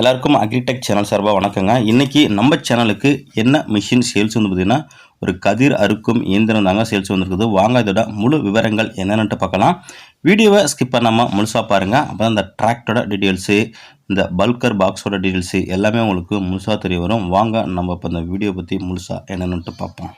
எல்லாருக்கும் agritech channel சார்பாக வணக்கங்க. இன்றைக்கி நம்ம சேனலுக்கு என்ன மிஷின் சேல்ஸ் வந்து பார்த்திங்கன்னா ஒரு கதிர் அறுக்கும் இயந்திரம் தாங்க சேல்ஸ் வந்துருக்குது. வாங்க இதோட முழு விவரங்கள் என்னென்னட்டு பார்க்கலாம். வீடியோவை ஸ்கிப் பண்ணாமல் முழுசாக பாருங்கள் அப்போ தான் இந்த டிராக்டரோட டீட்டெயில்ஸு இந்த பல்கர் பாக்ஸோட டீட்டெயில்ஸு எல்லாமே உங்களுக்கு முழுசாக தெரிய வரும். வாங்க நம்ம இப்போ இந்த வீடியோ பற்றி முழுசாக என்னென்னட்டு பார்ப்போம்.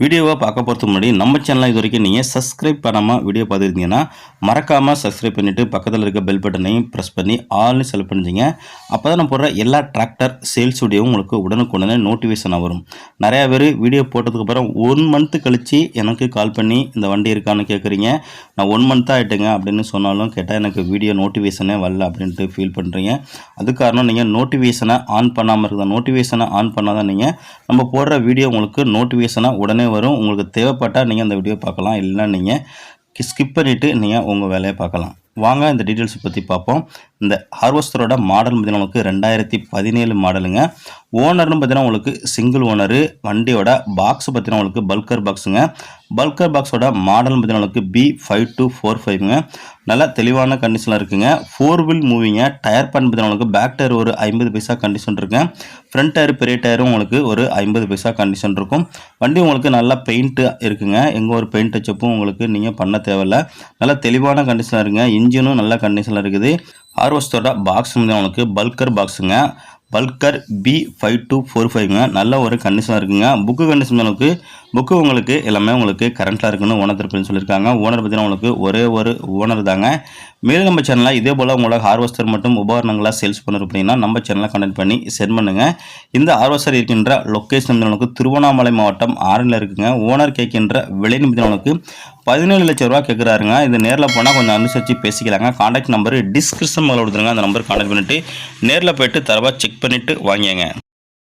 வீடியோவை பார்க்க போகிறதுக்கு முன்னாடி நம்ம சேனலை இது வரைக்கும் நீங்கள் சப்ஸ்கிரைப் பண்ணாமல் வீடியோ பார்த்துருந்தீங்கன்னா மறக்காமல் சப்ஸ்கிரைப் பண்ணிவிட்டு பக்கத்தில் இருக்க பெல் பட்டனையும் ப்ரெஸ் பண்ணி ஆல்னு செலக்ட் பண்ணிச்சிங்க அப்போ தான் நான் போடுற எல்லா டிராக்டர் சேல்ஸ் வீடியோவும் உங்களுக்கு உடனுக்குடனே நோட்டிஃபிகேஷனாக வரும். நிறையா பேர் வீடியோ போட்டதுக்கப்புறம் ஒன் மந்த்து கழித்து எனக்கு கால் பண்ணி இந்த வண்டி இருக்கான்னு கேட்குறீங்க நான் ஒன் மந்த்தாக ஆகிட்டுங்க அப்படின்னு சொன்னாலும் கேட்டால் எனக்கு வீடியோ நோட்டிஃபிகேஷனே வரல அப்படின்ட்டு ஃபீல் பண்ணுறீங்க அது காரணம் நீங்கள் நோட்டிஃபிகேஷனை ஆன் பண்ணாமல் இருக்கிற நோட்டிஃபிகேஷனை ஆன் பண்ணால் தான் நீங்கள் நம்ம போடுற வீடியோ உங்களுக்கு நோட்டிஃபிகேஷனாக உடனே வரும். உங்களுக்கு தேவைப்பட்டால் நீங்கள் அந்த வீடியோ பார்க்கலாம். இல்லைன்னா நீங்கள் ஸ்கிப் பண்ணிவிட்டு நீங்கள் உங்கள் வேலையை பார்க்கலாம். வாங்க இந்த டீட்டெயில்ஸ் பற்றி பார்ப்போம். இந்த ஹார்வஸ்டரோட மாடல் பார்த்தீங்கன்னா உங்களுக்கு ரெண்டாயிரத்தி பதினேழு மாடலுங்க ஓனர்னு பார்த்தீங்கன்னா உங்களுக்கு சிங்கிள் ஓனரு வண்டியோட பாக்ஸ் பார்த்தீங்கன்னா உங்களுக்கு பல்கர் பாக்ஸுங்க பல்கர் பாக்ஸோட மாடல் பார்த்தீங்கன்னா உங்களுக்கு பி ஃபைவ் டூ ஃபோர் ஃபைவ்ங்க நல்லா தெளிவான கண்டிஷனில் இருக்குங்க. ஃபோர் வீல் மூவிங்க டயர் பண்ண பார்த்தீங்கன்னா உங்களுக்கு பேக் டயர் ஒரு ஐம்பது பைசா கண்டிஷன் இருக்குங்க ஃப்ரண்ட் டயர் பெரிய டயரும் உங்களுக்கு ஒரு ஐம்பது பைசா கண்டிஷன் இருக்கும். வண்டி உங்களுக்கு நல்லா பெயிண்ட்டு இருக்குங்க. எங்கே ஒரு பெயிண்ட் டச்சப்பும் உங்களுக்கு நீங்கள் பண்ண தேவையில்ல. நல்லா தெளிவான கண்டிஷனில் இருக்குங்க. இன்ஜினும் நல்ல கண்டிஷனில் இருக்குது. ஹார்வஸ்டோட பாக்ஸ் வந்து உங்களுக்கு பல்கர் பாக்ஸுங்க பல்கர் பி ஃபைவ் டூ ஃபோர் ஃபைவ்ங்க நல்ல ஒரு கண்டிஷனாக இருக்குங்க. புக்கு கண்டிஷன் உங்களுக்கு புக்கு உங்களுக்கு எல்லாமே உங்களுக்கு கரண்ட்டில் இருக்குன்னு ஓனர் திருப்பின்னு சொல்லியிருக்காங்க. ஓனர் பார்த்தீங்கன்னா உங்களுக்கு ஒரே ஒரு ஓனர் தாங்க. மேலும் நம்ம சேனலில் இதே போல் உங்களுக்கு ஹார்வஸ்டர் மற்றும் உபகரணங்களாக சேல்ஸ் பண்ணுறது அப்படின்னா நம்ம சேனலை கண்டெக்ட் பண்ணி சென்ட் பண்ணுங்கள் இந்த ஹார்வஸ்டர் இருக்கின்ற லொக்கேஷன் உங்களுக்கு திருவண்ணாமலை மாவட்டம் ஆரணில் இருக்குங்க. ஓனர் கேட்கின்ற விலை நிமிடம் பதினேழு லட்சம் ரூபா கேட்குறாருங்க இது நேரில் போனால் கொஞ்சம் அனுசரித்து பேசிக்கலாங்க. காண்டாக்ட் நம்பர் டிஸ்கிரிப்ஷன் மேலே கொடுத்துருங்க. அந்த நம்பர் காண்டாக்ட் பண்ணிவிட்டு நேரில் போயிட்டு தரவாக செக் பண்ணிவிட்டு வாங்கிங்க